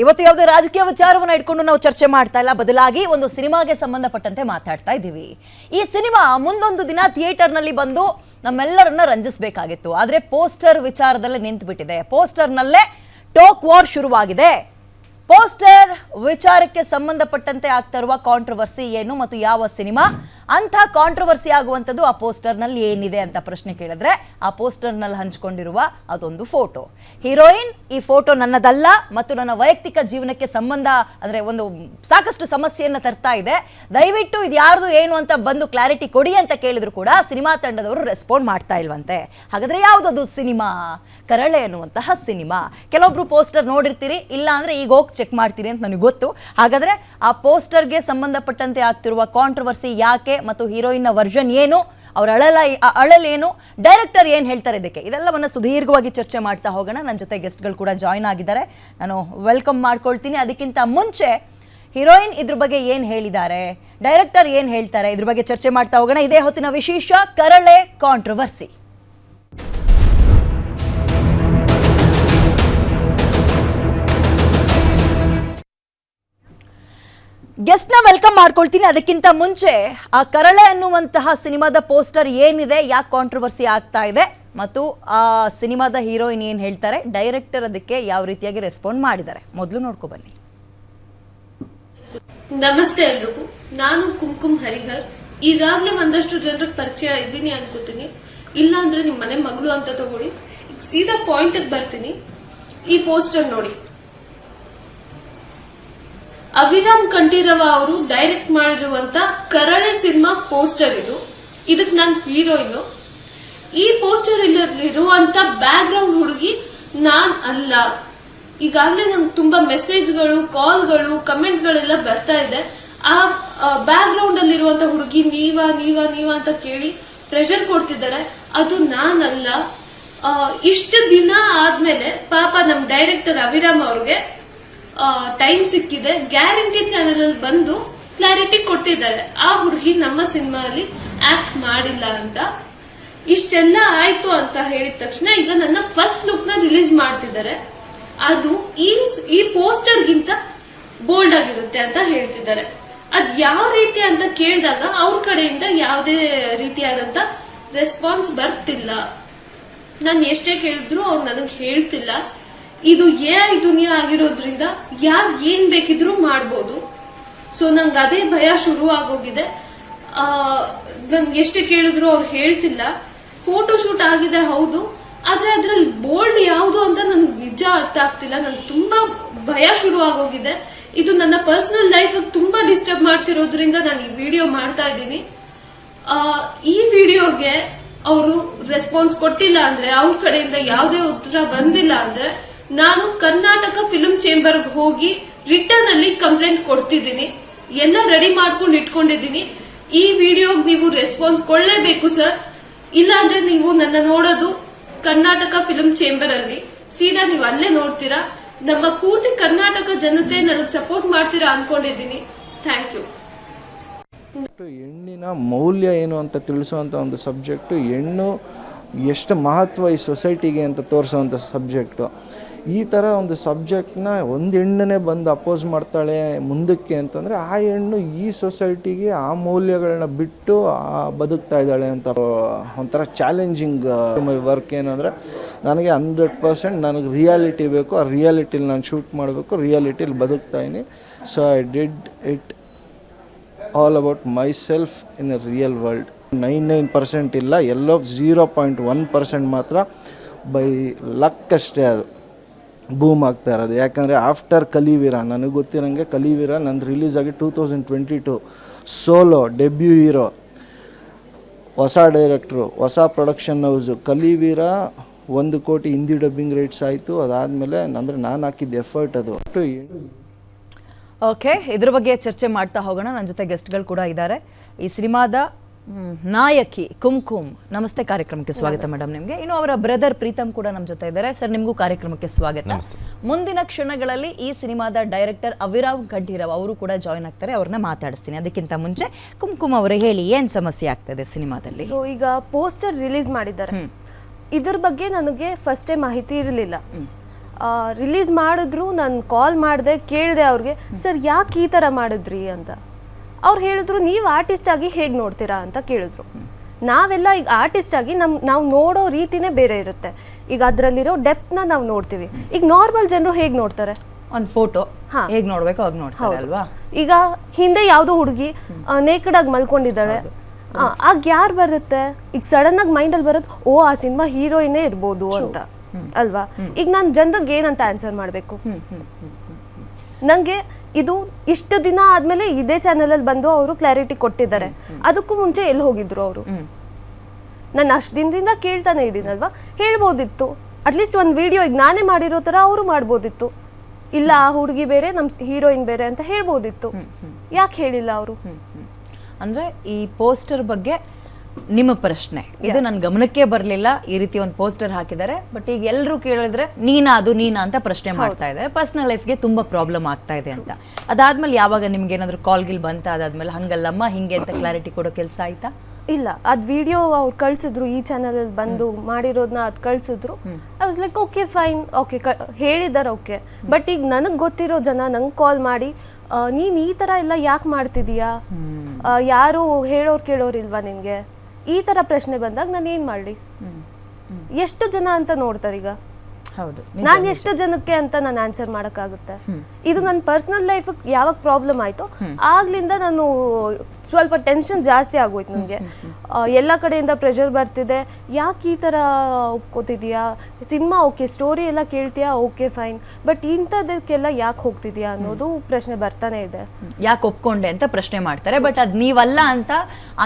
ಇವತ್ತು ಯಾವುದೇ ರಾಜಕೀಯ ವಿಚಾರವನ್ನು ಇಟ್ಕೊಂಡು ನಾವು ಚರ್ಚೆ ಮಾಡ್ತಾ ಇಲ್ಲ. ಬದಲಾಗಿ ಒಂದು ಸಿನಿಮಾಗೆ ಸಂಬಂಧಪಟ್ಟಂತೆ ಮಾತಾಡ್ತಾ ಇದ್ದೀವಿ. ಈ ಸಿನಿಮಾ ಮುಂದೊಂದು ದಿನ ಥಿಯೇಟರ್ನಲ್ಲಿ ಬಂದು ನಮ್ಮೆಲ್ಲರನ್ನ ರಂಜಿಸಬೇಕಾಗಿತ್ತು. ಆದರೆ ಪೋಸ್ಟರ್ ವಿಚಾರದಲ್ಲೇ ನಿಂತು ಬಿಟ್ಟಿದೆ ಪೋಸ್ಟರ್ನಲ್ಲೇ ಟೋಕ್ ವಾರ್ ಶುರುವಾಗಿದೆ. ಪೋಸ್ಟರ್ ವಿಚಾರಕ್ಕೆ ಸಂಬಂಧಪಟ್ಟಂತೆ ಆಗ್ತಾ ಇರುವ ಕಾಂಟ್ರವರ್ಸಿ ಏನು ಮತ್ತು ಯಾವ ಸಿನಿಮಾ? ಅಂಥ ಕಾಂಟ್ರವರ್ಸಿ ಆಗುವಂಥದ್ದು ಆ ಪೋಸ್ಟರ್ನಲ್ಲಿ ಏನಿದೆ ಅಂತ ಪ್ರಶ್ನೆ ಕೇಳಿದ್ರೆ ಆ ಪೋಸ್ಟರ್ನಲ್ಲಿ ಹಂಚಿಕೊಂಡಿರುವ ಅದೊಂದು ಫೋಟೋ. ಹೀರೋಯಿನ್ ಈ ಫೋಟೋ ನನ್ನದಲ್ಲ ಮತ್ತು ನನ್ನ ವೈಯಕ್ತಿಕ ಜೀವನಕ್ಕೆ ಸಂಬಂಧ ಅಂದರೆ ಒಂದು ಸಾಕಷ್ಟು ಸಮಸ್ಯೆಯನ್ನು ತರ್ತಾ ಇದೆ. ದಯವಿಟ್ಟು ಇದು ಯಾರ್ದು ಏನು ಅಂತ ಬಂದು ಕ್ಲಾರಿಟಿ ಕೊಡಿ ಅಂತ ಕೇಳಿದ್ರು ಕೂಡ ಸಿನಿಮಾ ತಂಡದವರು ರೆಸ್ಪಾಂಡ್ ಮಾಡ್ತಾ ಇಲ್ವಂತೆ. ಹಾಗಾದ್ರೆ ಯಾವುದದು ಸಿನಿಮಾ? ಕರಳೆ ಅನ್ನುವಂತಹ ಸಿನಿಮಾ. ಕೆಲವೊಬ್ರು ಪೋಸ್ಟರ್ ನೋಡಿರ್ತೀರಿ, ಇಲ್ಲ ಅಂದರೆ ಈಗ ಹೋಗಿ ಚೆಕ್ ಮಾಡ್ತೀರಿ ಅಂತ ನನಗೆ ಗೊತ್ತು. ಹಾಗಾದ್ರೆ ಆ ಪೋಸ್ಟರ್ಗೆ ಸಂಬಂಧಪಟ್ಟಂತೆ ಆಗ್ತಿರುವ ಕಾಂಟ್ರವರ್ಸಿ ಯಾಕೆ? ಮತ್ತು ಹೀರೋಯಿನ್ನ ವರ್ಷನ್ ಏನು, ಅವ್ರ ಅಳಲ ಅಳಲೇನು ಡೈರೆಕ್ಟರ್ ಏನು ಹೇಳ್ತಾರೆ ಇದಕ್ಕೆ? ಇದೆಲ್ಲವನ್ನು ಸುದೀರ್ಘವಾಗಿ ಚರ್ಚೆ ಮಾಡ್ತಾ ಹೋಗೋಣ. ನನ್ನ ಜೊತೆ ಗೆಸ್ಟ್ಗಳು ಕೂಡ ಜಾಯ್ನ್ ಆಗಿದ್ದಾರೆ. ನಾನು ವೆಲ್ಕಮ್ ಮಾಡ್ಕೊಳ್ತೀನಿ. ಅದಕ್ಕಿಂತ ಮುಂಚೆ ಹೀರೋಯಿನ್ ಇದ್ರ ಬಗ್ಗೆ ಏನು ಹೇಳಿದ್ದಾರೆ ಡೈರೆಕ್ಟರ್ ಏನು ಹೇಳ್ತಾರೆ ಇದ್ರ ಬಗ್ಗೆ ಚರ್ಚೆ ಮಾಡ್ತಾ ಹೋಗೋಣ. ಇದೇ ಹೊತ್ತಿನ ವಿಶೇಷ ಕರಳೆ ಕಾಂಟ್ರವರ್ಸಿ ಗೆಸ್ಟ್ನ ವೆಲ್ಕಮ್ ಮಾಡ್ಕೊಳ್ತೀನಿ. ಅದಕ್ಕಿಂತ ಮುಂಚೆ, ಆ ಕರಳೆ ಅನ್ನುವಂತಹ ಸಿನಿಮಾದ ಪೋಸ್ಟರ್ ಏನಿದೆ, ಯಾಕೆ ಕಾಂಟ್ರವರ್ಸಿ ಆಗ್ತಾ ಇದೆ, ಮತ್ತು ಆ ಸಿನಿಮಾದ ಹೀರೋಯಿನ್ ಏನು ಹೇಳ್ತಾರೆ ಡೈರೆಕ್ಟರ್ ಅದಕ್ಕೆ ಯಾವ ರೀತಿಯಾಗಿ ರೆಸ್ಪಾಂಡ್ ಮಾಡಿದ್ದಾರೆ. ಮೊದಲು ನೋಡ್ಕೊ ಬನ್ನಿ. ನಮಸ್ತೆ ಎಲ್ರಿಗೂ. ನಾನು ಕುಂಕುಮ್ ಹರಿಹರ್. ಈಗಾಗಲೇ ಒಂದಷ್ಟು ಜನರಿಗೆ ಪರಿಚಯ ಇದ್ದೀನಿ ಅನ್ಕೋತೀನಿ. ಇಲ್ಲ ಅಂದ್ರೆ ನಿಮ್ ಮನೆ ಮಗಳು ಅಂತ ತಗೊಳ್ಳಿ. ಸೀದಾ ಪಾಯಿಂಟ್ ಬರ್ತೀನಿ. ಈ ಪೋಸ್ಟರ್ ನೋಡಿ. ಅವಿರಾಮ್ ಕಂಠೀರವ ಅವರು ಡೈರೆಕ್ಟ್ ಮಾಡಿರುವಂತ ಕರಳೆ ಸಿನಿಮಾ ಪೋಸ್ಟರ್ ಇದು. ಇದಕ್ ನನ್ ಹೀರೋಯಿನ್ ಈ ಪೋಸ್ಟರ್ ಇರುವಂತ ಬ್ಯಾಕ್ ಗ್ರೌಂಡ್ ಹುಡುಗಿ ನಾನ್ ಅಲ್ಲ. ಈಗಾಗಲೇ ನಂಗೆ ತುಂಬಾ ಮೆಸೇಜ್ಗಳು ಕಾಲ್ಗಳು ಕಮೆಂಟ್ಗಳೆಲ್ಲ ಬರ್ತಾ ಇದೆ. ಆ ಬ್ಯಾಕ್ ಗ್ರೌಂಡ್ ಅಲ್ಲಿರುವಂತ ಹುಡುಗಿ ನೀವ ನೀವ ನೀವ ಅಂತ ಕೇಳಿ ಪ್ರೆಷರ್ ಕೊಡ್ತಿದ್ದಾರೆ. ಅದು ನಾನಲ್ಲ ಇಷ್ಟು ದಿನ ಆದ್ಮೇಲೆ ಪಾಪ ನಮ್ ಡೈರೆಕ್ಟರ್ ಅವಿರಾಮ್ ಅವ್ರಿಗೆ ಟೈಮ್ ಸಿಕ್ಕಿದೆ. ಗ್ಯಾರಂಟಿ ಚಾನೆಲ್ ಅಲ್ಲಿ ಬಂದು ಕ್ಲಾರಿಟಿ ಕೊಟ್ಟಿದ್ದಾರೆ. ಆ ಹುಡುಗಿ ನಮ್ಮ ಸಿನಿಮಾ ಅಲ್ಲಿ ಆಕ್ಟ್ ಮಾಡಿಲ್ಲ ಅಂತ. ಇಷ್ಟೆಲ್ಲ ಆಯ್ತು ಅಂತ ಹೇಳಿದ ತಕ್ಷಣ ಈಗ ನನ್ನ ಫಸ್ಟ್ ಲುಕ್ನ ರಿಲೀಸ್ ಮಾಡ್ತಿದ್ದಾರೆ. ಅದು ಈ ಈ ಪೋಸ್ಟರ್ ಗಿಂತ ಬೋಲ್ಡ್ ಆಗಿರುತ್ತೆ ಅಂತ ಹೇಳ್ತಿದ್ದಾರೆ. ಅದ್ ಯಾವ ರೀತಿ ಅಂತ ಕೇಳಿದಾಗ ಅವ್ರ ಕಡೆಯಿಂದ ಯಾವುದೇ ರೀತಿಯಾದಂತ ರೆಸ್ಪಾನ್ಸ್ ಬರ್ತಿಲ್ಲ. ನಾನು ಎಷ್ಟೇ ಕೇಳಿದ್ರು ಅವ್ರು ನನಗೆ ಹೇಳ್ತಿಲ್ಲ. ಇದು ಎ ಐ ದುನಿಯಾ ಆಗಿರೋದ್ರಿಂದ ಯಾರು ಏನ್ ಬೇಕಿದ್ರು ಮಾಡ್ಬೋದು. ಸೊ ನಂಗೆ ಅದೇ ಭಯ ಶುರು ಆಗೋಗಿದೆ ನಂಗೆ ಎಷ್ಟು ಕೇಳಿದ್ರು ಅವ್ರು ಹೇಳ್ತಿಲ್ಲ. ಫೋಟೋ ಶೂಟ್ ಆಗಿದೆ, ಹೌದು. ಆದ್ರೆ ಅದ್ರಲ್ಲಿ ಬೋಲ್ಡ್ ಯಾವುದು ಅಂತ ನನ್ಗೆ ನಿಜ ಅರ್ಥ ಆಗ್ತಿಲ್ಲ. ನನ್ಗೆ ತುಂಬಾ ಭಯ ಶುರು ಆಗೋಗಿದೆ ಇದು ನನ್ನ ಪರ್ಸನಲ್ ಲೈಫ್ ತುಂಬಾ ಡಿಸ್ಟರ್ಬ್ ಮಾಡ್ತಿರೋದ್ರಿಂದ ನಾನು ಈ ವಿಡಿಯೋ ಮಾಡ್ತಾ ಇದ್ದೀನಿ. ಈ ವಿಡಿಯೋಗೆ ಅವರು ರೆಸ್ಪಾನ್ಸ್ ಕೊಟ್ಟಿಲ್ಲ ಅಂದ್ರೆ, ಅವ್ರ ಕಡೆಯಿಂದ ಯಾವುದೇ ಉತ್ತರ ಬಂದಿಲ್ಲ ಅಂದ್ರೆ ನಾನು ಕರ್ನಾಟಕ ಫಿಲ್ಮ್ ಚೇಂಬರ್ ಹೋಗಿ ರಿಟರ್ನ್ ಅಲ್ಲಿ ಕಂಪ್ಲೇಂಟ್ ಕೊಡ್ತಿದ್ದೀನಿ. ಎಲ್ಲ ರೆಡಿ ಮಾಡ್ಕೊಂಡು ಇಟ್ಕೊಂಡಿದ್ದೀನಿ. ಈ ವಿಡಿಯೋಗ್ ನೀವು ರೆಸ್ಪಾನ್ಸ್ ಕೊಡಲೇಬೇಕು ಸರ್ ಇಲ್ಲಾಂದ್ರೆ ನೀವು ನನ್ನ ನೋಡೋದು ಕರ್ನಾಟಕ ಫಿಲ್ಮ್ ಚೇಂಬರ್ ಅಲ್ಲಿ. ಸೀದಾ ನೀವು ಅಲ್ಲೇ ನೋಡ್ತೀರಾ? ನಮ್ಮ ಪೂರ್ತಿ ಕರ್ನಾಟಕ ಜನತೆ ನನಗೆ ಸಪೋರ್ಟ್ ಮಾಡ್ತೀರಾ ಅನ್ಕೊಂಡಿದ್ದೀನಿ. ಥ್ಯಾಂಕ್ ಯು ಹೆಣ್ಣಿನ ಮೌಲ್ಯ ಏನು ಅಂತ ತಿಳಿಸುವಂಥ ಒಂದು ಸಬ್ಜೆಕ್ಟು ಹೆಣ್ಣು ಎಷ್ಟು ಮಹತ್ವ ಈ ಸೊಸೈಟಿಗೆ ಅಂತ ತೋರಿಸುವಂತ ಸಬ್ಜೆಕ್ಟು ಈ ಥರ ಒಂದು ಸಬ್ಜೆಕ್ಟ್ನ ಒಂದು ಹೆಣ್ಣನ್ನೇ ಬಂದು ಅಪೋಸ್ ಮಾಡ್ತಾಳೆ ಮುಂದಕ್ಕೆ ಅಂತಂದರೆ ಆ ಹೆಣ್ಣು ಈ ಸೊಸೈಟಿಗೆ ಆ ಮೌಲ್ಯಗಳನ್ನ ಬಿಟ್ಟು ಬದುಕ್ತಾ ಇದ್ದಾಳೆ ಅಂತ ಒಂಥರ ಚಾಲೆಂಜಿಂಗ್ ವರ್ಕ್ ಏನಂದರೆ ನನಗೆ ಹಂಡ್ರೆಡ್ ಪರ್ಸೆಂಟ್ ನನಗೆ ರಿಯಾಲಿಟಿ ಬೇಕು, ಆ ರಿಯಾಲಿಟಿಲಿ ನಾನು ಶೂಟ್ ಮಾಡಬೇಕು ರಿಯಾಲಿಟಿಲಿ ಬದುಕ್ತಾ ಇದೀನಿ so I did it all about myself in a real world nine nine percent ಇಲ್ಲ, ಎಲ್ಲೋ ಝೀರೋ ಪಾಯಿಂಟ್ ಒನ್ ಪರ್ಸೆಂಟ್ ಮಾತ್ರ ಬೈ ಲಕ್ ಅಷ್ಟೇ ಅದು. ಬೂಮ್ ಆಗ್ತಾ ಇರೋದು. ಯಾಕಂದರೆ ಆಫ್ಟರ್ ಕಲಿವೀರ, ನನಗೆ ಗೊತ್ತಿರೋಂಗೆ ಕಲಿವೀರ ನಂದು ರಿಲೀಸ್ ಆಗಿ two thousand twenty two solo debut hero ಹೊಸ ಡೈರೆಕ್ಟ್ರು ಹೊಸ ಪ್ರೊಡಕ್ಷನ್ ಹೌಸು ಕಲಿವೀರ ಒಂದು ಕೋಟಿ ಹಿಂದಿ ಡಬ್ಬಿಂಗ್ ರೇಟ್ಸ್ ಆಯಿತು. ಅದಾದಮೇಲೆ ಅಂದರೆ ನಾನು ಹಾಕಿದ್ದ ಎಫರ್ಟ್ ಅದು. ಟು ಓಕೆ ಇದ್ರ ಬಗ್ಗೆ ಚರ್ಚೆ ಮಾಡ್ತಾ ಹೋಗೋಣ. ನನ್ನ ಜೊತೆ ಗೆಸ್ಟ್ಗಳು ಕೂಡ ಇದ್ದಾರೆ. ಈ ಸಿನಿಮಾದ ನಾಯಕಿ ಕುಂಕುಮ್. ನಮಸ್ತೆ ಕಾರ್ಯಕ್ರಮಕ್ಕೆ ಸ್ವಾಗತ ಮೇಡಮ್ ನಿಮಗೆ. ಇನ್ನು ಅವರ ಬ್ರದರ್ ಪ್ರೀತಮ್ ಕೂಡ ನಮ್ಮ ಜೊತೆ ಇದ್ದಾರೆ. ಸರ್ ನಿಮಗೂ ಕಾರ್ಯಕ್ರಮಕ್ಕೆ ಸ್ವಾಗತ. ಮುಂದಿನ ಕ್ಷಣಗಳಲ್ಲಿ ಈ ಸಿನಿಮಾದ ಡೈರೆಕ್ಟರ್ ಅವಿರಾವ್ ಕಂಠೀರವ್ ಅವರು ಕೂಡ ಜಾಯ್ನ್ ಆಗ್ತಾರೆ. ಅವ್ರನ್ನ ಮಾತಾಡಿಸ್ತೀನಿ. ಅದಕ್ಕಿಂತ ಮುಂಚೆ ಕುಂಕುಮ್ ಅವರೇ ಹೇಳಿ ಏನ್ ಸಮಸ್ಯೆ ಆಗ್ತದೆ ಸಿನಿಮಾದಲ್ಲಿ? ಸೊ ಈಗ ಪೋಸ್ಟರ್ ರಿಲೀಸ್ ಮಾಡಿದ್ದಾರೆ. ಇದ್ರ ಬಗ್ಗೆ ನನಗೆ ಫಸ್ಟೇ ಮಾಹಿತಿ ಇರಲಿಲ್ಲ. ರಿಲೀಸ್ ಮಾಡಿದ್ರು ನಾನು ಕಾಲ್ ಮಾಡಿದೆ ಕೇಳಿದೆ ಅವ್ರಿಗೆ ಸರ್ ಯಾಕೆ ಈ ಥರ ಮಾಡಿದ್ರಿ? ಅಂತ. ಅವ್ರು ಹೇಳಿದ್ರು ನೀವು ಆರ್ಟಿಸ್ಟ್ ಆಗಿ ಹೇಗೆ ನೋಡ್ತೀರಾ? ಅಂತ ಕೇಳಿದ್ರು. ನಾವೆಲ್ಲ ಈಗ ಆರ್ಟಿಸ್ಟ್ ಆಗಿ ನಮ್ ನಾವು ನೋಡೋ ರೀತಿನೇ ಬೇರೆ ಇರುತ್ತೆ. ಈಗ ಅದರಲ್ಲಿರೋ ಡೆಪ್ನ ನಾವು ನೋಡ್ತೀವಿ. ಈಗ ನಾರ್ಮಲ್ ಜನರು ಹೇಗೆ ನೋಡ್ತಾರೆ? ಒಂದು ಫೋಟೋ ಹೇಗೆ ನೋಡ್ಬೇಕು ಹಾಗೆ ನೋಡ್ತಾರೆ ಅಲ್ವಾ? ಈಗ ಹಿಂದೆ ಯಾವುದೋ ಹುಡುಗಿ ನೇಕಡ್ ಆಗಿ ಮಲ್ಕೊಂಡಿದ್ದಾಳೆ. ಆಗ ಯಾರು ಬರುತ್ತೆ? ಈಗ ಸಡನ್ ಆಗಿ ಮೈಂಡಲ್ಲಿ ಬರುತ್ತೆ ಓ ಆ ಸಿನಿಮಾ ಹೀರೋಯಿನೇ ಇರ್ಬೋದು ಅಂತ. ಅಲ್ವಾ? ಈಗ ನಾನು ಜನರಿಗೆ ಏನಂತ ಆನ್ಸರ್ ಮಾಡಬೇಕು? ನನಗೆ ಇದು ಇಷ್ಟು ದಿನ ಆದ್ಮೇಲೆ ಇದೇ ಚಾನೆಲ್ ಅಲ್ಲಿ ಬಂದು ಅವರು ಕ್ಲಾರಿಟಿ ಕೊಟ್ಟಿದ್ದಾರೆ. ಅದಕ್ಕೂ ಮುಂಚೆ ಎಲ್ಲಿ ಹೋಗಿದ್ರು ಅವರು? ನಾನು ಅಷ್ಟು ದಿನದಿಂದ ಕೇಳ್ತಾನೆ ಇದ್ದೀನಲ್ವಾ ಹೇಳ್ಬೋದಿತ್ತು. ಅಟ್ಲೀಸ್ಟ್ ಒಂದು ವಿಡಿಯೋ ಈಗ ನಾನೇ ಮಾಡಿರೋ ಥರ ಅವರು ಮಾಡ್ಬೋದಿತ್ತು. ಇಲ್ಲ ಆ ಹುಡುಗಿ ಬೇರೆ ನಮ್ಮ ಹೀರೋಯಿನ್ ಬೇರೆ ಅಂತ ಹೇಳ್ಬೋದಿತ್ತು. ಯಾಕೆ ಹೇಳಿಲ್ಲ ಅವರು? ಅಂದ್ರೆ ಈ ಪೋಸ್ಟರ್ ಬಗ್ಗೆ ನಿಮ್ಮ ಪ್ರಶ್ನೆ. ಇದು ನನ್ನ ಗಮನಕ್ಕೆ ಬರಲಿಲ್ಲ. ಈ ರೀತಿ ಒಂದು ಪೋಸ್ಟರ್ ಹಾಕಿದ್ದಾರೆ. ಬಟ್ ಈಗ ಎಲ್ಲರೂ ಕೇಳಿದ್ರೆ ನೀನಾ ಅದು ನೀನಾ ಅಂತ ಪ್ರಶ್ನೆ ಮಾಡ್ತಾ ಇದ್ದಾರೆ. ಪರ್ಸನಲ್ ಲೈಫ್ಗೆ ತುಂಬಾ ಪ್ರಾಬ್ಲಮ್ ಆಗ್ತಾ ಇದೆ ಅಂತ. ಅದಾದ್ಮೇಲೆ ಯಾವಾಗ ನಿಮ್ಗೆ ಏನಾದರೂ ಕಾಲ್ ಗಿಲ್ ಬಂತ? ಅದಾದ್ಮೇಲೆ ಹಂಗಲ್ಲಮ್ಮ ಹಿಂಗೆ ಅಂತ ಕ್ಲಾರಿಟಿ ಕೊಡೋ ಕೆಲಸ ಆಯ್ತಾ? ಇಲ್ಲ. ಅದ್ ವಿಡಿಯೋ ಅವ್ರು ಕಳ್ಸಿದ್ರು ಈ ಚಾನಲ್ ಅಲ್ಲಿ ಬಂದು ಮಾಡಿರೋದನ್ನ ಅದ್ ಕಳ್ಸಿದ್ರು. I was like okay fine okay ಹೇಳಿದ್ದಾರೆ ಓಕೆ ಬಟ್ ಈಗ ನನಗೆ ಗೊತ್ತಿರೋ ಜನ ನಂಗೆ ಕಾಲ್ ಮಾಡಿ ನೀನು ಈ ತರ ಎಲ್ಲ ಯಾಕೆ ಮಾಡ್ತಿದೀಯಾ? ಯಾರು ಹೇಳೋರ್ ಕೇಳೋರಿಲ್ವಾ ನಿನ್ಗೆ? ಈ ತರ ಪ್ರಶ್ನೆ ಬಂದಾಗ ನಾನು ಏನ್ ಮಾಡ್ಲಿ? ಎಷ್ಟು ಜನ ಅಂತ ನೋಡ್ತಾರೆ ಈಗ? ಹೌದು ನಾನು ಎಷ್ಟು ಜನಕ್ಕೆ ಅಂತ ನಾನು ಆನ್ಸರ್ ಮಾಡೋಕ್ಕಾಗುತ್ತೆ? ಇದು ನನ್ನ ಪರ್ಸನಲ್ ಲೈಫ್ ಯಾವಾಗ ಪ್ರಾಬ್ಲಮ್ ಆಯ್ತು ಆಗ್ಲಿಂದ ನಾನು ಸ್ವಲ್ಪ ಟೆನ್ಷನ್ ಜಾಸ್ತಿ ಆಗೋಯ್ತು ನನಗೆ. ಎಲ್ಲ ಕಡೆಯಿಂದ ಪ್ರೆಷರ್ ಬರ್ತಿದೆ. ಯಾಕೆ ಈ ಥರ ಒಪ್ಕೋತಿದ್ಯಾ? ಸಿನಿಮಾ ಓಕೆ ಸ್ಟೋರಿ ಎಲ್ಲ ಕೇಳ್ತೀಯಾ? ಓಕೆ ಫೈನ್ ಬಟ್ ಇಂಥದಕ್ಕೆಲ್ಲ ಯಾಕೆ ಹೋಗ್ತಿದ್ಯಾ ಅನ್ನೋದು ಪ್ರಶ್ನೆ ಬರ್ತಾನೆ ಇದೆ. ಯಾಕೆ ಒಪ್ಕೊಂಡೆ ಅಂತ ಪ್ರಶ್ನೆ ಮಾಡ್ತಾರೆ. ಬಟ್ ಅದು ನೀವಲ್ಲ ಅಂತ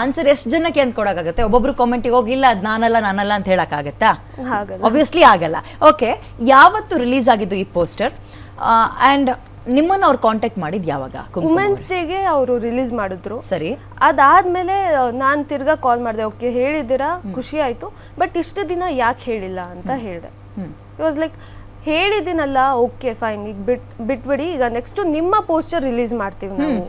ಆನ್ಸರ್ ಎಷ್ಟು ಜನಕ್ಕೆ ಅಂತ ಕೊಡೋಕ್ಕಾಗುತ್ತೆ? ಒಬ್ಬೊಬ್ರು ಕಾಮೆಂಟಿಗೆ ಹೋಗಿಲ್ಲ ಅದು ನಾನಲ್ಲ ನಾನಲ್ಲ ಅಂತ ಹೇಳೋಕ್ಕಾಗತ್ತಾ? ಹಾಗೆ ಆಬ್ವಿಯಸ್ಲಿ ಆಗಲ್ಲ. ಓಕೆ ಯಾವತ್ತು ರಿಲೀಸ್ ಆಗಿದ್ದು ಈ ಪೋಸ್ಟರ್ ಆ್ಯಂಡ್ ನಿಮ್ಮನ್ನ ಅವ್ರು ಕಾಂಟ್ಯಾಕ್ಟ್ ಮಾಡಿದ್ ಯಾವಾಗ? ವುಮೆನ್ಸ್ ಡೇಗೆ ಅವರು ರಿಲೀಸ್ ಮಾಡಿದ್ರು. ಸರಿ. ಅದಾದ್ಮೇಲೆ ನಾನು ತಿರ್ಗಾ ಕಾಲ್ ಮಾಡಿದೆ ಓಕೆ ಹೇಳಿದ್ದೀರಾ? ಖುಷಿ ಆಯ್ತು. ಬಟ್ ಇಷ್ಟು ದಿನ ಯಾಕೆ ಹೇಳಿಲ್ಲ? ಅಂತ ಹೇಳಿದೆ. ವಾಸ್ ಲೈಕ್ ಹೇಳಿದ್ದೀನಲ್ಲ ಓಕೆ ಫೈನ್ ಈಗ ಬಿಟ್ ಬಿಟ್ಬಿಡಿ. ಈಗ ನೆಕ್ಸ್ಟ್ ನಿಮ್ಮ ಪೋಸ್ಟರ್ ರಿಲೀಸ್ ಮಾಡ್ತೀವಿ ನಾವು.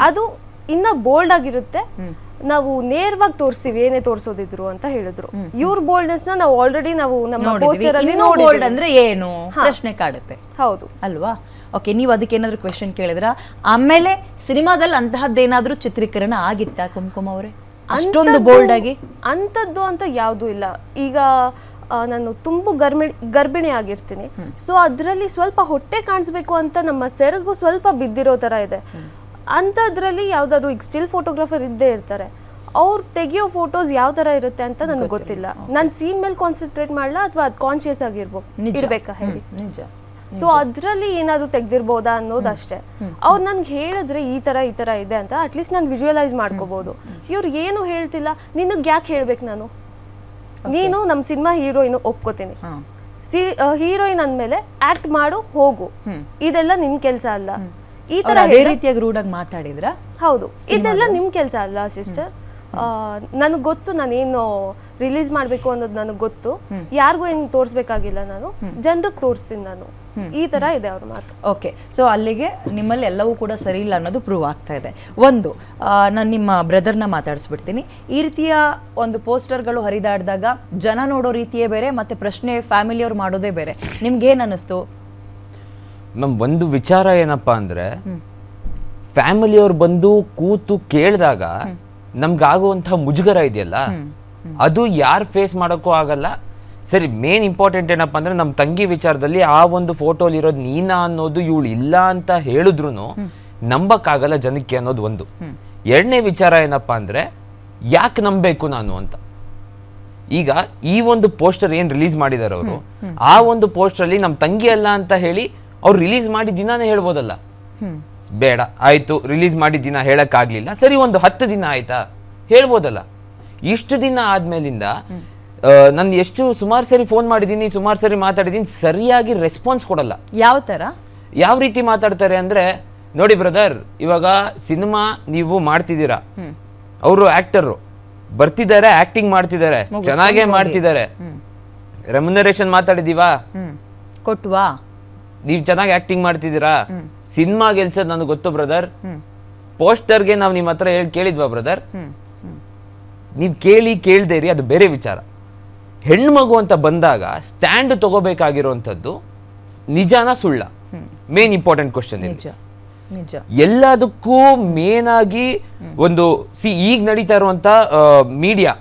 ಅದು ಇನ್ನ ಬೋಲ್ಡ್ ಆಗಿರುತ್ತೆ. ನಾವು ನೇರವಾಗಿ ತೋರಿಸ್ತೀವಿ ಏನೇ ತೋರಿಸೋದಿದ್ರು ಅಂತ ಹೇಳಿದ್ರು. ಇವ್ರ ಬೋಲ್ಡ್ನೆಸ್ ನಾವು ಆಲ್ರೆಡಿ ನಾವು ನಮ್ಮ ಪೋಸ್ಟರ್ ಅಲ್ಲಿ ಬೋಲ್ಡ್ ಅಂದ್ರೆ ಏನು? ಪ್ರಶ್ನೆ ಕಾಡುತ್ತೆ. ಹೌದು. ಅಲ್ವಾ? ಓಕೆ ನೀವು ಅದಕ್ಕೆ ಏನಾದರೂ ಕ್ವೆಶನ್ ಕೇಳಿದ್ರ? ಆಮೇಲೆ ಸಿನಿಮಾದಲ್ಲಿ ಅಂತಹದ್ದೇನಾದರೂ ಚಿತ್ರೀಕರಣ ಆಗಿತ್ತಾ ಕುಂಕುಮ ಅವರೇ? ಅಷ್ಟೊಂದು ಬೋಲ್ಡ್ ಆಗಿ? ಅಂಥದ್ದು ಅಂತ ಯಾವುದೂ ಇಲ್ಲ. ಈಗ ನಾನು ತುಂಬು ಗರ್ಭಿಣಿ ಗರ್ಭಿಣಿ ಆಗಿರ್ತೀನಿ. ಸೊ ಅದರಲ್ಲಿ ಸ್ವಲ್ಪ ಹೊಟ್ಟೆ ಕಾಣಿಸ್ಬೇಕು ಅಂತ ನಮ್ಮ ಸೆರಗು ಸ್ವಲ್ಪ ಬಿದ್ದಿರೋ ಥರ ಇದೆ. ಅಂಥದ್ರಲ್ಲಿ ಯಾವುದಾದ್ರು ಈಗ ಸ್ಟಿಲ್ ಫೋಟೋಗ್ರಾಫರ್ ಇದ್ದೇ ಇರ್ತಾರೆ. ಅವ್ರು ತೆಗಿಯೋ ಫೋಟೋಸ್ ಯಾವ ಥರ ಇರುತ್ತೆ ಅಂತ ನನಗೆ ಗೊತ್ತಿಲ್ಲ. ನಾನು ಸೀನ್ ಮೇಲೆ ಕಾನ್ಸಂಟ್ರೇಟ್ ಮಾಡ್ಲಾ ಅಥವಾ ಅದು ಕಾನ್ಶಿಯಸ್ ಆಗಿರ್ಬೋದು ನಿಜ. ಇರ್ಬೇಕಾ ಹೇಳಿ? ನಿಜ. ಸೊ ಅದ್ರಲ್ಲಿ ಏನಾದ್ರು ತೆಗ್ದಿರ್ಬೋದಾ ಅನ್ನೋದಷ್ಟೇ ಅವ್ರು ನನ್ಗೆ ಹೇಳಿದ್ರೆ ಈ ತರ ಈ ತರ ಇದೆ ಅಂತ ಅಟ್ಲೀಸ್ಟ್ ನಾನು ವಿಜುವಲೈಸ್ ಮಾಡ್ಕೋಬಹುದು ಇವ್ರು ಏನು ಹೇಳ್ತಿಲ್ಲ ನಿನಗೆ ಯಾಕೆ ಹೇಳ್ಬೇಕು ನಾನು? ನೀನು ನಮ್ಮ ಸಿನಿಮಾ ಹೀರೋಯಿನ್ ಒಪ್ಕೋತೀನಿ. ಸಿ ಹೀರೋಯಿನ್ ಅಂದ್ಮೇಲೆ ಆಕ್ಟ್ ಮಾಡು ಹೋಗು. ಇದೆಲ್ಲ ನಿನ್ ಕೆಲಸ ಅಲ್ಲ. ಈ ತರ ಅದೇ ರೀತಿಯಾಗಿ ರೂಢಾಗಿ ಮಾತಾಡಿದ್ರ? ಹೌದು. ಇದೆಲ್ಲ ನಿಮ್ ಕೆಲಸ ಅಲ್ಲ ಸಿಸ್ಟರ್ ನನಗೆ ಗೊತ್ತು ನಾನೇನು ರಿಲೀಸ್ ಮಾಡಬೇಕು ಅನ್ನೋದು ನನಗೆ ಗೊತ್ತು. ಯಾರಿಗೂ ಏನು ತೋರಿಸ್ಬೇಕಾಗಿಲ್ಲ ನಾನು. ಜನರಿಗೆ ತೋರಿಸ್ತೀನಿ ನಾನು. ಈ ತರ ಇದೆ ಅವ್ರ ಮಾತು. ಓಕೆ ಸೊ ಅಲ್ಲಿಗೆ ನಿಮ್ಮಲ್ಲಿ ಎಲ್ಲವೂ ಕೂಡ ಸರಿ ಇಲ್ಲ ಅನ್ನೋದು ಪ್ರೂವ್ ಆಗ್ತಾ ಇದೆ. ಒಂದು ನಾನು ನಿಮ್ಮ ಬ್ರದರ್ನ ಮಾತಾಡಿಸ್ಬಿಡ್ತೀನಿ. ಈ ರೀತಿಯ ಒಂದು ಪೋಸ್ಟರ್ಗಳು ಹರಿದಾಡಿದಾಗ ಜನ ನೋಡೋ ರೀತಿಯೇ ಬೇರೆ ಮತ್ತೆ ಪ್ರಶ್ನೆ ಫ್ಯಾಮಿಲಿ ಫ್ಯಾಮಿಲಿಯವ್ರು ಮಾಡೋದೇ ಬೇರೆ. ನಿಮ್ಗೇನು ಅನ್ನಿಸ್ತು? ನಮ್ ಒಂದು ವಿಚಾರ ಏನಪ್ಪ ಅಂದ್ರೆ ಫ್ಯಾಮಿಲಿ ಫ್ಯಾಮಿಲಿಯವ್ರು ಬಂದು ಕೂತು ಕೇಳಿದಾಗ ನಮ್ಗಾಗುವಂಥ ಮುಜುಗರ ಇದೆಯಲ್ಲ? ಅದು ಯಾರು ಫೇಸ್ ಮಾಡೋಕ್ಕೂ ಆಗಲ್ಲ ಸರಿ ಮೇನ್ ಇಂಪಾರ್ಟೆಂಟ್ ಏನಪ್ಪ ಅಂದ್ರೆ ನಮ್ಮ ತಂಗಿ ವಿಚಾರದಲ್ಲಿ ಆ ಒಂದು ಫೋಟೋಲಿ ಇರೋದು ನೀನಾ ಅನ್ನೋದು ಇವಳು ಇಲ್ಲ ಅಂತ ಹೇಳಿದ್ರು ನಂಬಕ್ಕಾಗಲ್ಲ ಜನಕ್ಕೆ ಅನ್ನೋದು ಒಂದು. ಎರಡನೇ ವಿಚಾರ ಏನಪ್ಪ ಅಂದ್ರೆ ಯಾಕೆ ನಂಬಬೇಕು ನಾನು ಅಂತ. ಈಗ ಈ ಒಂದು ಪೋಸ್ಟರ್ ಏನ್ ರಿಲೀಸ್ ಮಾಡಿದಾರೆ ಅವರು? ಆ ಒಂದು ಪೋಸ್ಟರ್ ಅಲ್ಲಿ ನಮ್ಮ ತಂಗಿ ಅಲ್ಲ ಅಂತ ಹೇಳಿ ಅವ್ರು ರಿಲೀಸ್ ಮಾಡಿ ದಿನಾನೇ ಹೇಳ್ಬೋದಲ್ಲ. ಬೇಡ ಆಯ್ತು ರಿಲೀಸ್ ಮಾಡಿ ದಿನ ಹೇಳೋಕ್ಕಾಗಲಿಲ್ಲ. ಸರಿ ಒಂದು ಹತ್ತು ದಿನ ಆಯ್ತಾ? ಹೇಳ್ಬೋದಲ್ಲ. ಇಷ್ಟು ದಿನ ಆದ್ಮೇಲಿಂದ ನಾನು ಎಷ್ಟು ಸುಮಾರು ಸರಿ ಫೋನ್ ಮಾಡಿದ್ದೀನಿ ಸುಮಾರು ಸರಿ ಮಾತಾಡಿದ್ದೀನಿ ಸರಿಯಾಗಿ ರೆಸ್ಪಾನ್ಸ್ ಕೊಡಲ್ಲ. ಯಾವ ಥರ ಯಾವ ರೀತಿ ಮಾತಾಡ್ತಾರೆ ಅಂದ್ರೆ ನೋಡಿ ಬ್ರದರ್ ಇವಾಗ ಸಿನಿಮಾ ನೀವು ಮಾಡ್ತಿದ್ದೀರಾ. ಅವರು ಆ್ಯಕ್ಟರು ಬರ್ತಿದ್ದಾರೆ ಆಕ್ಟಿಂಗ್ ಮಾಡ್ತಿದ್ದಾರೆ. ಚೆನ್ನಾಗೇ ಮಾಡ್ತಿದ್ದಾರೆ. ರೆಮ್ಯುನರೇಷನ್ ಮಾತಾಡಿದೀವಾ? ಕೊಟ್ಟುವಾ ಕೊಟ್ವಾ? ನೀವ್ ಚೆನ್ನಾಗಿ ಆಕ್ಟಿಂಗ್ ಮಾಡ್ತಿದ್ದೀರಾ? ಸಿನಿಮಾ ಗೆಲ್ಸೋದು ನನಗೆ ಗೊತ್ತು ಬ್ರದರ್ ಪೋಸ್ಟರ್ಗೆ ನಾವು ನಿಮ್ಮ ಹತ್ರ ಹೇಳಿ ಕೇಳಿದ್ವಾ ಬ್ರದರ್ ನೀವು ಕೇಳಿ ಕೇಳ್ದೇರಿ ಅದು ಬೇರೆ ವಿಚಾರ. ಹೆಣ್ಮಗು ಅಂತ ಬಂದಾಗ ಸ್ಟ್ಯಾಂಡ್ ತಗೋಬೇಕಾಗಿರುವಂಥದ್ದು ನಿಜಾನ ಸುಳ್ಳ? ಮೇನ್ ಇಂಪಾರ್ಟೆಂಟ್ ಕ್ವಶನ್ ನಿಜ ಎಲ್ಲದಕ್ಕೂ ಮೇನ್ ಆಗಿ ಒಂದು ಸಿ ಈಗ ನಡೀತಾ ಇರುವಂತ media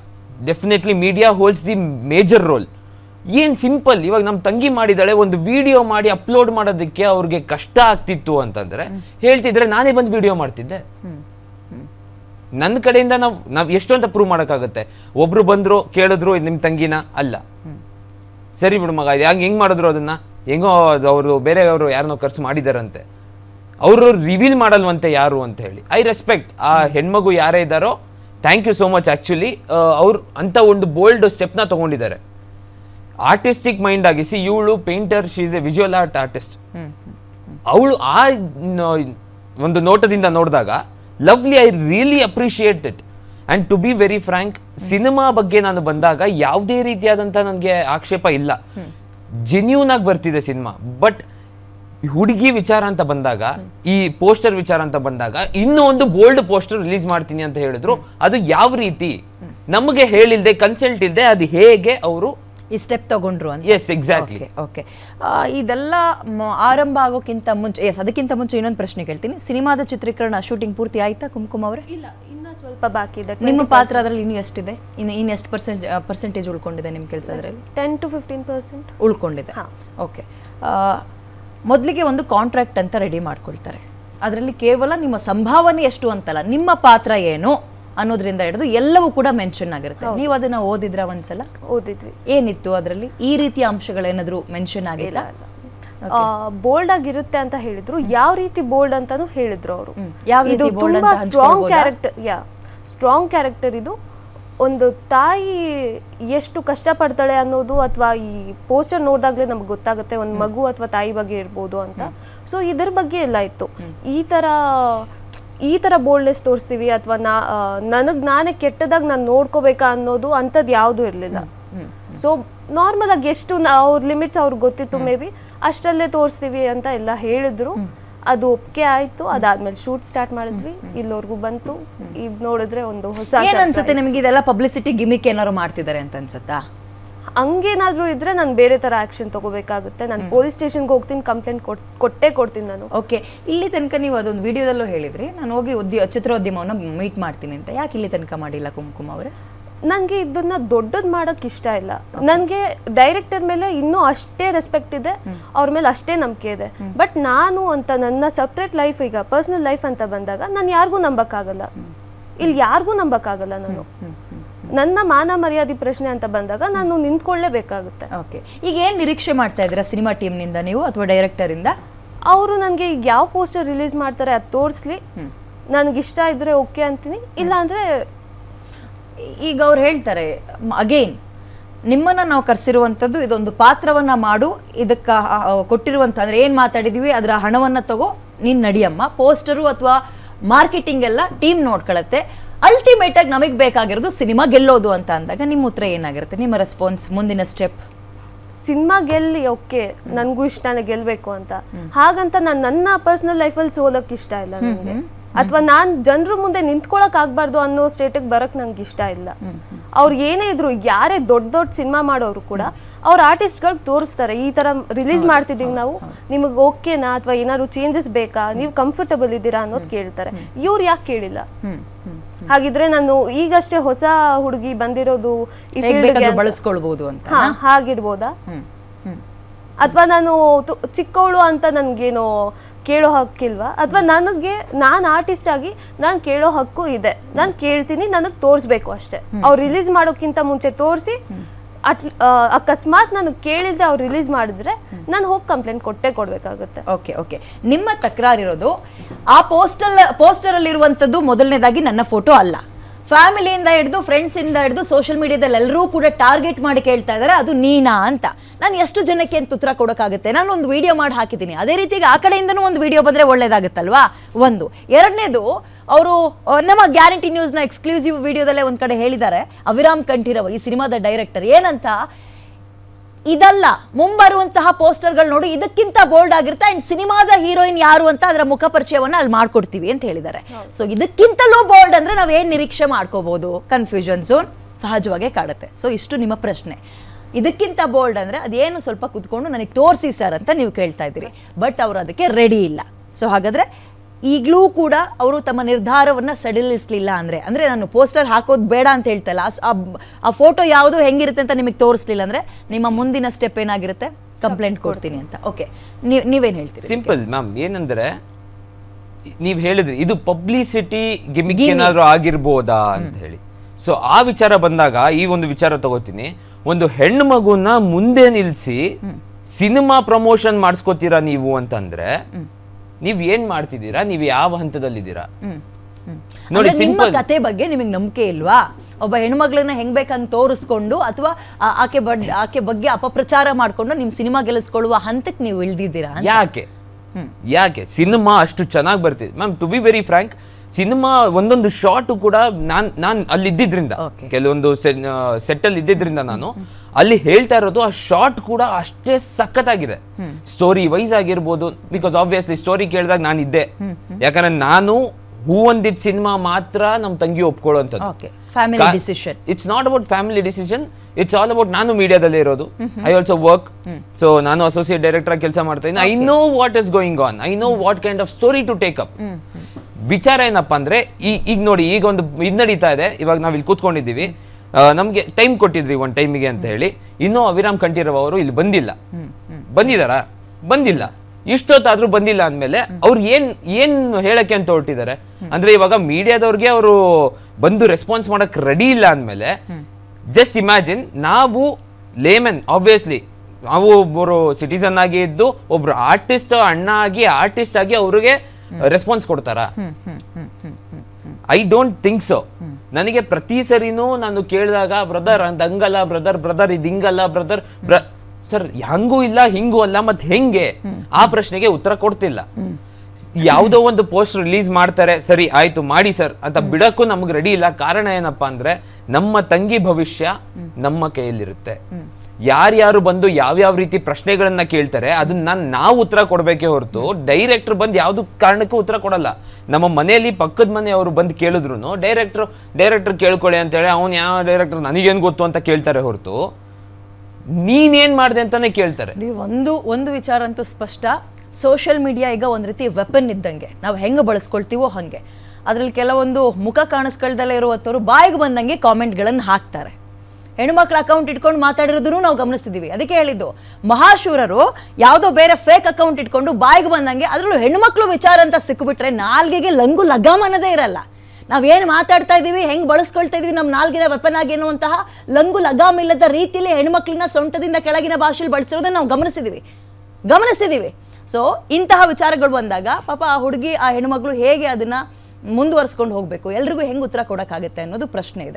definitely media holds the major role ಏನ್ ಸಿಂಪಲ್ ಇವಾಗ ನಮ್ಮ ತಂಗಿ ಮಾಡಿದಾಳೆ ಒಂದು ವಿಡಿಯೋ ಮಾಡಿ ಅಪ್ಲೋಡ್ ಮಾಡೋದಕ್ಕೆ ಅವ್ರಿಗೆ ಕಷ್ಟ ಆಗ್ತಿತ್ತು ಅಂತಂದ್ರೆ ಹೇಳ್ತಿದ್ರೆ ನಾನೇ ಬಂದು ವಿಡಿಯೋ ಮಾಡ್ತಿದ್ದೆ. ನನ್ನ ಕಡೆಯಿಂದ ನಾವು ನಾವು ಎಷ್ಟು ಅಂತ ಪ್ರೂವ್ ಮಾಡೋಕ್ಕಾಗುತ್ತೆ. ಒಬ್ರು ಬಂದರು ಕೇಳಿದ್ರು ನಿಮ್ಮ ನಿಮ್ ತಂಗಿನ ಅಲ್ಲ. ಸರಿ ಬಿಡು ಮಗ ಇದು ಹೆಂಗೆ ಹೆಂಗೆ ಮಾಡಿದ್ರು ಅದನ್ನು? ಹೆಂಗೋ ಅದು ಅವರು ಬೇರೆಯವರು ಯಾರನ್ನೋ ಖರ್ಚು ಮಾಡಿದಾರಂತೆ. ಅವರು ರಿವೀಲ್ ಮಾಡಲ್ವಂತೆ ಯಾರು ಅಂತ ಹೇಳಿ. ಐ ರೆಸ್ಪೆಕ್ಟ್ ಆ ಹೆಣ್ಮಗು ಯಾರೇ ಇದ್ದಾರೋ thank you so much actually ಅವ್ರು ಅಂಥ ಒಂದು ಬೋಲ್ಡ್ ಸ್ಟೆಪ್ನ ತಗೊಂಡಿದ್ದಾರೆ. ಆರ್ಟಿಸ್ಟಿಕ್ ಮೈಂಡ್ ಆಗಿ ಸಿ ಇವಳು painter she is a visual art artist ಅವಳು ಆ ಒಂದು ನೋಟದಿಂದ ನೋಡಿದಾಗ lovely I really appreciate it and to be very frank cinema ಬಗ್ಗೆ ನಾನು ಬಂದಾಗ ಯಾವುದೇ ರೀತಿಯಾದಂಥ ನನಗೆ ಆಕ್ಷೇಪ ಇಲ್ಲ. ಜೆನ್ಯೂನ್ ಆಗಿ ಬರ್ತಿದೆ ಸಿನಿಮಾ ಬಟ್ ಹುಡುಗಿ ವಿಚಾರ ಅಂತ ಬಂದಾಗ, ಈ ಪೋಸ್ಟರ್ ವಿಚಾರ ಅಂತ ಬಂದಾಗ ಇನ್ನೂ ಒಂದು ಬೋಲ್ಡ್ ಪೋಸ್ಟರ್ ರಿಲೀಸ್ ಮಾಡ್ತೀನಿ ಅಂತ ಹೇಳಿದ್ರು. ಅದು ಯಾವ ರೀತಿ? ನಮಗೆ ಹೇಳಿಲ್ದೆ ಕನ್ಸಲ್ಟ್ ಇಲ್ಲದೆ ಅದು ಹೇಗೆ ಅವರು ಈ ಸ್ಟೆಪ್ ತಗೊಂಡ್ರು ಅಂತ ಎಸ್ ಎಕ್ಸಾಕ್ಟ್ಲಿ ಓಕೆ ಓಕೆ ಇದೆಲ್ಲ ಮ- ಆರಂಭ ಆಗೋಕ್ಕಿಂತ ಮುಂಚೆ ಎಸ್ ಅದಕ್ಕಿಂತ ಮುಂಚೆ ಇನ್ನೊಂದು ಪ್ರಶ್ನೆ ಕೇಳ್ತೀನಿ. ಸಿನಿಮಾದ ಚಿತ್ರೀಕರಣ ಶೂಟಿಂಗ್ ಪೂರ್ತಿ ಆಯ್ತಾ ಕುಂಕುಮ ಅವರೇ? ಇಲ್ಲ ಇನ್ನ ಸ್ವಲ್ಪ ಬಾಕಿ ಇದೆ. ನಿಮ್ಮ ಪಾತ್ರ ಅದರಲ್ಲಿ ಇನ್ನು ಎಷ್ಟಿದೆ? ಇನ್ನು ಇನ್ನು ಎಷ್ಟು ಪರ್ಸೆಂಟ್ ಪರ್ಸೆಂಟೇಜ್ ಉಳ್ಕೊಂಡಿದೆ ನಿಮ್ಮ ಕೆಲಸ ಅದರಲ್ಲಿ ಟೆನ್ ಟು ಫಿಫ್ಟೀನ್ ಪರ್ಸೆಂಟ್ ಉಳ್ಕೊಂಡಿದೆ. ಓಕೆ ಮೊದಲಿಗೆ ಒಂದು ಕಾಂಟ್ರಾಕ್ಟ್ ಅಂತ ರೆಡಿ ಮಾಡ್ಕೊಳ್ತಾರೆ. ಅದರಲ್ಲಿ ಕೇವಲ ನಿಮ್ಮ ಸಂಭಾವನೆ ಎಷ್ಟು ಅಂತಲ್ಲ ನಿಮ್ಮ ಪಾತ್ರ ಏನು? ಅನ್ನೋದ್ರಿಂದ ಹಿಡಿದು ಎಲ್ಲವೂ ಕೂಡ ಮೆನ್ಷನ್ ಆಗಿರುತ್ತೆ. ನೀವು ಅದನ್ನ ಓದಿದ್ರ ಒಂದ್ಸಲ? ಓದಿದ್ವಿ. ಏನಿತ್ತು ಅದರಲ್ಲಿ? ಈ ರೀತಿಯ ಅಂಶಗಳೇನಾದ್ರೂ ಮೆನ್ಷನ್ ಆಗಿಲ್ಲ ಬೋಲ್ಡ್ ಆಗಿರುತ್ತೆ ಅಂತ ಹೇಳಿದ್ರು. ಯಾವ ರೀತಿ ಬೋಲ್ಡ್ ಅಂತಾನು ಹೇಳಿದ್ರು ಅವರು. ಇದು ತುಂಬಾ strong? Character yeah strong character ಇದು. ಒಂದು ತಾಯಿ ಎಷ್ಟು ಕಷ್ಟಪಡ್ತಾಳೆ ಅನ್ನೋದು ಅಥವಾ ಈ ಪೋಸ್ಟರ್ ನೋಡಿದಾಗಲೇ ನಮ್ಗೆ ಗೊತ್ತಾಗುತ್ತೆ. ಒಂದು ಮಗು ಅಥವಾ ತಾಯಿ ಬಗ್ಗೆ ಇರ್ಬೋದು ಅಂತ. ಸೊ ಇದ್ರ ಬಗ್ಗೆ ಎಲ್ಲ ಇತ್ತು. ಈ ಥರ ಈ ತರ ಬೋಲ್ಡ್ನೆಸ್ ತೋರಿಸ್ತೀವಿ ಅಥವಾ ನಾ ನನಗೆ ನಾನೇ ಕೆಟ್ಟದಾಗ ನಾನು ನೋಡ್ಕೋಬೇಕಾ ಅನ್ನೋದು ಅಂತದ್ ಯಾವುದೂ ಇರಲಿಲ್ಲ. ಸೊ ನಾರ್ಮಲ್ ಆಗಿ ಎಷ್ಟು ಅವ್ರ ಲಿಮಿಟ್ಸ್ ಅವ್ರಿಗೆ ಗೊತ್ತಿತ್ತು ಮೇ ಬಿ ಅಷ್ಟಲ್ಲೇ ತೋರಿಸ್ತೀವಿ ಅಂತ ಎಲ್ಲ ಹೇಳಿದ್ರು. ಅದು ಒಪ್ಕೆ ಆಯ್ತು. ಅದಾದ್ಮೇಲೆ ಶೂಟ್ ಸ್ಟಾರ್ಟ್ ಮಾಡಿದ್ವಿ. ಇಲ್ಲೋರ್ಗು ಬಂತು. ಇದು ನೋಡಿದ್ರೆ ಒಂದು ಹೊಸ ಅನ್ಸುತ್ತೆ. ನಿಮ್ಗೆ ಇದೆಲ್ಲ ಪಬ್ಲಿಸಿಟಿ ಗಿಮಿಕ್ ಏನಾದ್ರು ಮಾಡ್ತಿದ್ದಾರೆ ಅಂತ ಅನ್ಸುತ್ತಾ? ಹಂಗೇನಾದ್ರೂ ಇದ್ರೆ ನಾನು ಬೇರೆ ತರ ಆಕ್ಷನ್ ತಗೋಬೇಕಾಗುತ್ತೆ. ನಾನು ಪೊಲೀಸ್ ಸ್ಟೇಷನ್ಗೆ ಹೋಗ್ತೀನಿ ಕಂಪ್ಲೇಂಟ್ ಕೊಟ್ಟೇ ಕೊಡ್ತೀನಿ ನಾನು. ಓಕೆ ಇಲ್ಲಿ ತನಕ ನೀವು ಅದೊಂದು ವಿಡಿಯೋದಲ್ಲೂ ಹೇಳಿದ್ರಿ. ನಾನು ಹೋಗಿ ಉದ್ಯ ಚಿತ್ರೋದ್ಯಮವನ್ನ ಮೀಟ್ ಮಾಡ್ತೀನಿ ಅಂತ. ಯಾಕೆ ಇಲ್ಲಿ ತನಕ ಮಾಡಿಲ್ಲ ಕುಂಕುಮ ಅವರೇ? ನನಗೆ ಇದನ್ನ ದೊಡ್ಡದು ಮಾಡೋಕೆ ಇಷ್ಟ ಇಲ್ಲ. ನನಗೆ ಡೈರೆಕ್ಟರ್ ಮೇಲೆ ಇನ್ನೂ ಅಷ್ಟೇ ರೆಸ್ಪೆಕ್ಟ್ ಇದೆ. ಅವ್ರ ಮೇಲೆ ಅಷ್ಟೇ ನಂಬಿಕೆ ಇದೆ. ಬಟ್ ನಾನು ಅಂತ ನನ್ನ ಸಪ್ರೇಟ್ ಲೈಫ್ ಈಗ ಪರ್ಸನಲ್ ಲೈಫ್ ಅಂತ ಬಂದಾಗ ನಾನು ಯಾರಿಗೂ ನಂಬಕ್ಕಾಗಲ್ಲ. ಇಲ್ಲಿ ಯಾರಿಗೂ ನಂಬಕ್ಕಾಗಲ್ಲ ನಾನು. ನನ್ನ ಮಾನ ಮರ್ಯಾದೆ ಪ್ರಶ್ನೆ ಅಂತ ಬಂದಾಗ ನಾನು ನಿಂತ್ಕೊಳ್ಳೇಬೇಕಾಗುತ್ತೆ. ಓಕೆ ಈಗ ಏನು ನಿರೀಕ್ಷೆ ಮಾಡ್ತಾ ಇದ್ದೀರಾ ಸಿನಿಮಾ ಟೀಮ್ನಿಂದ ನೀವು ಅಥವಾ ಡೈರೆಕ್ಟರಿಂದ? ಅವರು ನನಗೆ ಈಗ ಯಾವ ಪೋಸ್ಟರ್ ರಿಲೀಸ್ ಮಾಡ್ತಾರೆ ಅದು ತೋರಿಸ್ಲಿ. ನನಗೆ ಇಷ್ಟ ಇದ್ರೆ ಓಕೆ ಅಂತೀನಿ. ಇಲ್ಲ ಅಂದ್ರೆ ಈಗ ಅವ್ರು ಹೇಳ್ತಾರೆ ಅಗೇನ್ ನಿಮ್ಮನ್ನು ನಾವು ಕರೆಸಿರುವಂಥದ್ದು ಇದೊಂದು ಪಾತ್ರವನ್ನು ಮಾಡು. ಇದಕ್ಕೆ ಕೊಟ್ಟಿರುವಂಥ ಅಂದರೆ ಏನು ಮಾತಾಡಿದೀವಿ? ಅದರ ಹಣವನ್ನು ತಗೋ ನೀನು ನಡಿಯಮ್ಮ. ಪೋಸ್ಟರು ಅಥವಾ ಮಾರ್ಕೆಟಿಂಗ್ ಎಲ್ಲ ಟೀಮ್ ನೋಡ್ಕೊಳತ್ತೆ. ಅಲ್ಟಿಮೇಟ್ ಆಗಿ ನಮಗೆ ಬೇಕಾಗಿರೋದು ಸಿನಿಮಾ ಗೆಲ್ಲೋದು ಅಂತ ಅಂದಾಗ ನಿಮ್ಮ ಉತ್ತರ ಏನಾಗಿರುತ್ತೆ? ನಿಮ್ಮ ರೆಸ್ಪಾನ್ಸ್ ಮುಂದಿನ ಸ್ಟೆಪ್ ಸಿನಿಮಾ ಗೆಲ್ಲಿ ಓಕೆ ನನಗೂ ಇಷ್ಟ ಗೆಲ್ಬೇಕು ಅಂತ. ಹಾಗಂತ ನಾನು ನನ್ನ ಪರ್ಸನಲ್ ಲೈಫಲ್ಲಿ ಸೋಲಕ್ ಇಷ್ಟ ಇಲ್ಲ ನನಗೆ ಅಥವಾ ನಾನು ಜನರ ಮುಂದೆ ನಿಂತ್ಕೊಳಕ್ ಆಗ್ಬಾರ್ದು ಅನ್ನೋ ಸ್ಟೇಟಿಗೆ ಬರಕ್ ನಂಗೆ ಇಷ್ಟ ಇಲ್ಲ. ಅವ್ರು ಏನೇ ಇದ್ರು ಯಾರೇ ದೊಡ್ಡ ದೊಡ್ಡ ಸಿನಿಮಾ ಮಾಡೋರು ಕೂಡ ಅವ್ರ ಆರ್ಟಿಸ್ಟ್ಗಳು ತೋರಿಸ್ತಾರೆ ಈ ತರ ರಿಲೀಸ್ ಮಾಡ್ತಿದೀವಿ ನಾವು. ನಿಮಗೆ ಓಕೆನಾ ಅಥವಾ ಏನಾದ್ರು ಚೇಂಜಸ್ ಬೇಕಾ? ನೀವು ಕಂಫರ್ಟಬಲ್ ಇದ್ದೀರಾ ಅನ್ನೋದು ಕೇಳ್ತಾರೆ. ಇವ್ರು ಯಾಕೆ ಕೇಳಿಲ್ಲ? ಹಾಗಿದ್ರೆ ನಾನು ಈಗಷ್ಟೇ ಹೊಸ ಹುಡುಗಿ ಬಂದಿರೋದು ಈ ಬೇಕಾದ್ರೂ ಬಳಸ್ಕೊಳ್ಬಹುದು ಅಂತ ಹಾ ಹಾಗಿರ್ಬೋದಾ? ಅಥವಾ ನಾನು ತು- ಚಿಕ್ಕವಳು ಅಂತ ನನ್ಗೇನೋ ಕೇಳೋ ಹಕ್ಕಿಲ್ವಾ? ಅಥವಾ ನನಗೆ ನಾನು ಆರ್ಟಿಸ್ಟ್ ಆಗಿ ನಾನು ಕೇಳೋ ಹಕ್ಕು ಇದೆ. ನಾನು ಕೇಳ್ತೀನಿ ನನಗೆ ತೋರಿಸ್ಬೇಕು ಅಷ್ಟೇ. ಅವ್ರು ರಿಲೀಸ್ ಮಾಡೋಕ್ಕಿಂತ ಮುಂಚೆ ತೋರಿಸಿ ಅಟ್ ಅಕಸ್ಮಾತ್ ನಾನು ಕೇಳಿದ್ದೆ ಅವ್ರು ರಿಲೀಸ್ ಮಾಡಿದ್ರೆ ನಾನು ಹೋಗಿ ಕಂಪ್ಲೇಂಟ್ ಕೊಟ್ಟೇ ಕೊಡಬೇಕಾಗುತ್ತೆ. Okay okay. ನಿಮ್ಮ ತಕರಾರಿರೋದು, ಆ ಪೋಸ್ಟಲ್ ಪೋಸ್ಟರ್ ಅಲ್ಲಿ ಇರುವಂತದ್ದು ಮೊದಲನೇದಾಗಿ ನನ್ನ ಫೋಟೋ ಅಲ್ಲ. ಫ್ಯಾಮಿಲಿಯಿಂದ ಹಿಡಿದು ಫ್ರೆಂಡ್ಸಿಂದ ಹಿಡಿದು ಸೋಷಿಯಲ್ ಮೀಡಿಯಾದಲ್ಲಿ ಎಲ್ಲರೂ ಕೂಡ ಟಾರ್ಗೆಟ್ ಮಾಡಿ ಕೇಳ್ತಾ ಇದ್ದಾರೆ ಅದು ನೀನಾ ಅಂತ. ನಾನು ಎಷ್ಟು ಜನಕ್ಕೆ ಅಂತ ಉತ್ತರ ಕೊಡೋಕ್ಕಾಗುತ್ತೆ ನಾನು ಒಂದು ವಿಡಿಯೋ ಮಾಡಿ ಹಾಕಿದ್ದೀನಿ. ಅದೇ ರೀತಿಗೆ ಆ ಕಡೆಯಿಂದನೂ ಒಂದು ವಿಡಿಯೋ ಬಂದರೆ ಒಳ್ಳೇದಾಗುತ್ತಲ್ವಾ? ಒಂದು. ಎರಡನೇದು ಅವರು ನಮ್ಮ ಗ್ಯಾರಂಟಿ ನ್ಯೂಸ್ನ ಎಕ್ಸ್ಕ್ಲೂಸಿವ್ ವಿಡಿಯೋದಲ್ಲೇ ಒಂದು ಕಡೆ ಹೇಳಿದ್ದಾರೆ. ಅವಿರಾಮ್ ಕಂಠೀರವ ಈ ಸಿನಿಮಾದ ಡೈರೆಕ್ಟರ್ ಏನಂತ? ಇದಲ್ಲ ಮುಂಬರುವಂತಹ ಪೋಸ್ಟರ್ಗಳು ನೋಡಿ ಇದಕ್ಕಿಂತ ಬೋಲ್ಡ್ ಆಗಿರುತ್ತೆ ಅಂಡ್ ಸಿನಿಮಾದ ಹೀರೋಯಿನ್ ಯಾರು ಅಂತ ಅದರ ಮುಖ ಪರಿಚಯವನ್ನ ಅಲ್ಲಿ ಮಾಡ್ಕೊಡ್ತೀವಿ ಅಂತ ಹೇಳಿದ್ದಾರೆ. ಸೊ ಇದಕ್ಕಿಂತಲೂ ಬೋಲ್ಡ್ ಅಂದ್ರೆ ನಾವು ಏನು ನಿರೀಕ್ಷೆ ಮಾಡ್ಕೋಬಹುದು ಕನ್ಫ್ಯೂಷನ್ ಝೋನ್ ಸಹಜವಾಗೇ ಕಾಡುತ್ತೆ. ಸೊ ಇಷ್ಟು ನಿಮ್ಮ ಪ್ರಶ್ನೆ. ಇದಕ್ಕಿಂತ ಬೋಲ್ಡ್ ಅಂದರೆ ಅದೇನು ಸ್ವಲ್ಪ ಕುತ್ಕೊಂಡು ನನಗೆ ತೋರಿಸಿ ಸರ್ ಅಂತ ನೀವು ಕೇಳ್ತಾ ಇದ್ದೀರಿ. ಬಟ್ ಅವರು ಅದಕ್ಕೆ ರೆಡಿ ಇಲ್ಲ. ಸೊ ಹಾಗಾದರೆ ಈಗಲೂ ಕೂಡ ಅವರು ತಮ್ಮ ನಿರ್ಧಾರವನ್ನು ಸಡಿಲಿಸಲಿಲ್ಲ ಅಂದರೆ ಅಂದರೆ ನಾನು ಪೋಸ್ಟರ್ ಹಾಕೋದು ಬೇಡ ಅಂತ ಹೇಳ್ತಲ್ಲ ಆ ಫೋಟೋ ಯಾವುದು ಹೆಂಗಿರುತ್ತೆ ಅಂತ ನಿಮಗೆ ತೋರಿಸ್ಲಿಲ್ಲ ಅಂದರೆ ನಿಮ್ಮ ಮುಂದಿನ ಸ್ಟೆಪ್ ಏನಾಗಿರುತ್ತೆ? ಕಂಪ್ಲೇಂಟ್ ಕೊಡ್ತೀನಿ ಅಂತ. ಓಕೆ. ನೀವು ನೀವೇನು ಹೇಳ್ತೀರಿ ಸಿಂಪಲ್ ಮ್ಯಾಮ್ ಏನಂದ್ರೆ ನೀವು ಹೇಳಿದ್ರಿ ಇದು ಪಬ್ಲಿಸಿಟಿ ಗಿಮಿಕ್ ಏನಾದರೂ ಆಗಿರ್ಬೋದಾ ಅಂತ ಹೇಳಿ. ಸೊ ಆ ವಿಚಾರ ಬಂದಾಗ ಈ ಒಂದು ವಿಚಾರ ತಗೋತೀನಿ. ಒಂದು ಹೆಣ್ಣು ಮಗುನ ಮುಂದೆ ನಿಲ್ಸಿ ಸಿನಿಮಾ ಪ್ರಮೋಷನ್ ಮಾಡಿಸ್ಕೋತೀರಾ ನೀವು ಅಂತಂದ್ರೆ ನೀವ್ ಏನ್ ಮಾಡ್ತಿದ್ದೀರಾ? ನೀವ್ ಯಾವ ಹಂತದಲ್ಲಿದ್ದೀರಾ? ನೋಡಿ ನಿಮ್ಮ ಕತೆ ಬಗ್ಗೆ ನಿಮಗೆ ನಂಬಿಕೆ ಇಲ್ವಾ? ಒಬ್ಬ ಹೆಣ್ಮಗಳನ್ನ ಹೆಂಗ್ ಬೇಕಂತ ತೋರಿಸ್ಕೊಂಡು ಅಥವಾ ಆಕೆ ಆಕೆ ಬಗ್ಗೆ ಅಪಪ್ರಚಾರ ಮಾಡ್ಕೊಂಡು ನಿಮ್ ಸಿನಿಮಾ ಗೆಲ್ಲಿಸ್ಕೊಳ್ಳುವ ಹಂತಕ್ಕೆ ನೀವು ಇಳ್ದಿದ್ದೀರಾ? ಯಾಕೆ? ಯಾಕೆ? ಸಿನಿಮಾ ಅಷ್ಟು ಚೆನ್ನಾಗಿ ಬರ್ತಿದೆ. Ma'am to be very frank cinema ಒಂದೊಂದು ಶಾರ್ಟ್ ಕೂಡ ನಾನ್ ನಾನ್ ಅಲ್ಲಿ ಇದ್ದಿದ್ರಿಂದ ಕೆಲವೊಂದು ಸೆಟ್ ಅಲ್ಲಿ ಇದ್ದಿದ್ರಿಂದ ನಾನು. ಅಲ್ಲಿ ಹೇಳ್ತಾ ಇರೋದು ಆ ಶಾರ್ಟ್ ಕೂಡ ಅಷ್ಟೇ ಸಖತ್ತಾಗಿದೆ. ಸ್ಟೋರಿ ವೈಸ್ ಆಗಿರ್ಬೋದು ಬಿಕಾಸ್ ಆಬ್ವಿಯಸ್ಲಿ ಸ್ಟೋರಿ ಕೇಳಿದಾಗ ನಾನು ಇದ್ದೆ ಯಾಕಂದ್ರೆ ನಾನು ಹೂ ಒಂದಿದ್ ಸಿನಿಮಾ ಮಾತ್ರ ನಮ್ಮ ತಂಗಿ decision. It's not about family decision it's all about ನಾನು ಮೀಡಿಯಾದಲ್ಲಿ ಇರೋದು. ಐ ಆಲ್ಸೋ ವರ್ಕ್ ಸೊ ನಾನು ಅಸೋಸಿಯೇಟ್ ಡೈರೆಕ್ಟರ್ ಕೆಲಸ ಮಾಡ್ತಾ ಇದ್ದೀನಿ. I know what is going on I know what kind of story to take up ವಿಚಾರ ಏನಪ್ಪಾ ಅಂದ್ರೆ ಈಗ ನೋಡಿ ಈಗ ಒಂದು ಇದು ನಡೀತಾ ಇದೆ. ಇವಾಗ ನಾವ್ ಇಲ್ಲಿ ಕೂತ್ಕೊಂಡಿದ್ದೀವಿ. ನಮ್ಗೆ ಟೈಮ್ ಕೊಟ್ಟಿದ್ರಿ ಒಂದು ಟೈಮಿಗೆ ಅಂತ ಹೇಳಿ. ಇನ್ನೂ ಅವಿರಾಮ್ ಕಂಠೀರವ್ ಅವರು ಇಲ್ಲಿ ಬಂದಿಲ್ಲ. ಬಂದಿದಾರಾ? ಬಂದಿಲ್ಲ. ಇಷ್ಟೊತ್ತಾದ್ರೂ ಬಂದಿಲ್ಲ ಅಂದಮೇಲೆ ಅವ್ರು ಏನ್ ಏನ್ ಹೇಳಕ್ಕೆ ಅಂತ ಹೊರಟಿದ್ದಾರೆ ಅಂದ್ರೆ ಇವಾಗ ಮೀಡಿಯಾದವ್ರಿಗೆ ಅವರು ಬಂದು ರೆಸ್ಪಾನ್ಸ್ ಮಾಡಕ್ ರೆಡಿ ಇಲ್ಲ ಅಂದಮೇಲೆ ಜಸ್ಟ್ ಇಮ್ಯಾಜಿನ್ ನಾವು ಲೇಮನ್ ಆಬ್ವಿಯಸ್ಲಿ ನಾವು ಒಬ್ಬರು ಸಿಟಿಸನ್ ಆಗಿ ಇದ್ದು, ಒಬ್ರು ಆರ್ಟಿಸ್ಟ್ ಅಣ್ಣ ಆಗಿ ಆರ್ಟಿಸ್ಟ್ ಆಗಿ ಅವ್ರಿಗೆ ರೆಸ್ಪಾನ್ಸ್ ಕೊಡ್ತಾರಾ? ಐ ಡೋಂಟ್ ಥಿಂಕ್ ಸೊ ನನಗೆ ಪ್ರತಿ ಸರಿನೂ ನಾನು ಕೇಳಿದಾಗ ಬ್ರದರ್ ಅಂತ ಹಂಗಲ್ಲ ಬ್ರದರ್ ಬ್ರದರ್ ಇದು ಹಿಂಗಲ್ಲ ಬ್ರದರ್ ಬ್ರ ಸರ್ ಹಂಗೂ ಇಲ್ಲ, ಹಿಂಗೂ ಅಲ್ಲ ಮತ್ತೆ ಹೆಂಗೆ? ಆ ಪ್ರಶ್ನೆಗೆ ಉತ್ತರ ಕೊಡ್ತಿಲ್ಲ. ಯಾವುದೋ ಒಂದು ಪೋಸ್ಟ್ ರಿಲೀಸ್ ಮಾಡ್ತಾರೆ, ಸರಿ, ಆಯ್ತು, ಮಾಡಿ ಸರ್ ಅಂತ ಬಿಡಕ್ಕೂ ನಮ್ಗೆ ರೆಡಿ ಇಲ್ಲ. ಕಾರಣ ಏನಪ್ಪಾ ಅಂದ್ರೆ, ನಮ್ಮ ತಂಗಿ ಭವಿಷ್ಯ ನಮ್ಮ ಕೈಯಲ್ಲಿರುತ್ತೆ. ಯಾರ್ಯಾರು ಬಂದು ಯಾವ್ಯಾವ ರೀತಿ ಪ್ರಶ್ನೆಗಳನ್ನ ಕೇಳ್ತಾರೆ, ಅದನ್ನ ನಾವು ಉತ್ತರ ಕೊಡಬೇಕೇ ಹೊರತು ಡೈರೆಕ್ಟರ್ ಬಂದು ಯಾವ್ದು ಕಾರಣಕ್ಕೂ ಉತ್ತರ ಕೊಡಲ್ಲ. ನಮ್ಮ ಮನೆಯಲ್ಲಿ ಪಕ್ಕದ ಮನೆಯವರು ಬಂದು ಕೇಳಿದ್ರು ಡೈರೆಕ್ಟರ್ ಡೈರೆಕ್ಟರ್ ಕೇಳ್ಕೊಳ್ಳಿ ಅಂತೇಳಿ ಅವ್ನು ಯಾವ ಡೈರೆಕ್ಟರ್ ನನಗೇನು ಗೊತ್ತು ಅಂತ ಕೇಳ್ತಾರೆ ಹೊರತು, ನೀನೇನು ಮಾಡಿದೆ ಅಂತಾನೆ ಕೇಳ್ತಾರೆ. ನೀವು ಒಂದು ಒಂದು ವಿಚಾರ ಅಂತೂ ಸ್ಪಷ್ಟ. ಸೋಷಿಯಲ್ ಮೀಡಿಯಾ ಈಗ ಒಂದು ರೀತಿ ವೆಪನ್ ಇದ್ದಂಗೆ. ನಾವು ಹೆಂಗೆ ಬಳಸ್ಕೊಳ್ತೀವೋ ಹಾಗೆ. ಅದ್ರಲ್ಲಿ ಕೆಲವೊಂದು ಮುಖ ಕಾಣಿಸ್ಕೊಳ್ದಲ್ಲೇ ಇರುವಂಥವ್ರು ಬಾಯಿಗೆ ಬಂದಂಗೆ ಕಾಮೆಂಟ್ಗಳನ್ನು ಹಾಕ್ತಾರೆ. ಹೆಣ್ಮಕ್ಳ ಅಕೌಂಟ್ ಇಟ್ಕೊಂಡು ಮಾತಾಡಿರೋದನ್ನು ನಾವು ಗಮನಿಸ್ತಿದ್ದೀವಿ. ಅದಕ್ಕೆ ಹೇಳಿದ್ದು, ಮಹಾಶೂರರು ಯಾವುದೋ ಬೇರೆ ಫೇಕ್ ಅಕೌಂಟ್ ಇಟ್ಕೊಂಡು ಬಾಯಿಗೆ ಬಂದಂಗೆ ಅದರಲ್ಲೂ ಹೆಣ್ಮಕ್ಳು ವಿಚಾರ ಅಂತ ಸಿಕ್ಕಿಬಿಟ್ರೆ ನಾಲ್ಗೆಗೆ ಲಂಗು ಲಗಾಮ್ ಅನ್ನೋದೇ ಇರಲ್ಲ. ನಾವೇನು ಮಾತಾಡ್ತಾ ಇದ್ದೀವಿ, ಹೆಂಗ್ ಬಳಸ್ಕೊಳ್ತಾ ಇದ್ದೀವಿ ನಮ್ಮ ನಾಲ್ಗಿನ ವೆಪನ್ ಆಗಿ ಎನ್ನುವಂತಹ ಲಂಗು ಲಗಾಮ್ ಇಲ್ಲದ ರೀತಿಯಲ್ಲಿ ಹೆಣ್ಮಕ್ಳನ್ನ ಸೊಂಟದಿಂದ ಕೆಳಗಿನ ಭಾಷೆಯಲ್ಲಿ ಬಳಸಿರೋದನ್ನು ನಾವು ಗಮನಿಸಿದ್ದೀವಿ ಗಮನಿಸಿದ್ದೀವಿ ಸೊ ಇಂತಹ ವಿಚಾರಗಳು ಬಂದಾಗ ಪಾಪ ಆ ಹುಡುಗಿ, ಆ ಹೆಣ್ಮಗಳು ಹೇಗೆ ಅದನ್ನ ಮುಂದುವರಿಸ್ಕೊಂಡು ಹೋಗಬೇಕು? ಎಲ್ರಿಗೂ ಹೆಂಗೆ ಉತ್ತರ ಕೊಡೋಕ್ಕಾಗುತ್ತೆ ಅನ್ನೋದು ಪ್ರಶ್ನೆ ಇದೆ.